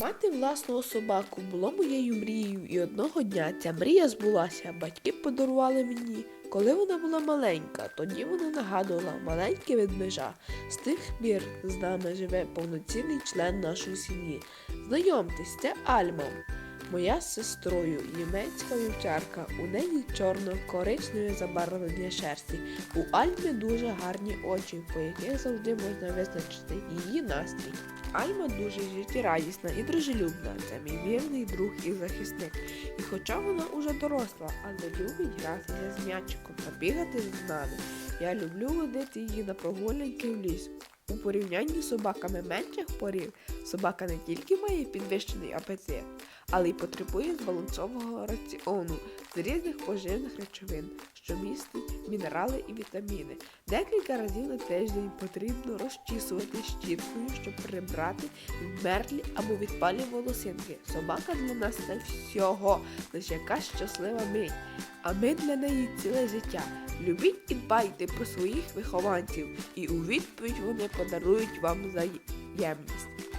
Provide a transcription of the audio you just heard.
Мати власного собаку було моєю мрією, і одного дня ця мрія збулася. Батьки подарували мені. Коли вона була маленька, тоді вона нагадувала маленьке ведмежа. З тих пір з нами живе повноцінний член нашої сім'ї. Знайомтесь, це Альма. Моя з сестрою, німецька вівчарка, у неї чорно-коричневе забарвлення шерсті. У Альми дуже гарні очі, по яких завжди можна визначити її настрій. Альма дуже життєрадісна і дружелюбна. Це мій вірний друг і захисник. І хоча вона уже доросла, але любить гратися з м'ячиком та бігати з нами. Я люблю водити її на прогулянки в ліс. У порівнянні з собаками менших порів, собака не тільки має підвищений апетит, але й потребує збалансованого раціону з різних поживних речовин, що містить мінерали і вітаміни. Декілька разів на тиждень потрібно розчісувати щіткою, щоб прибрати вмерлі або відпалі волосинки. Собака для нас це всього, лише якась щаслива мить. А ми для неї ціле життя. Любіть і дбайте про своїх вихованців, і у відповідь вони подарують вам взаємність.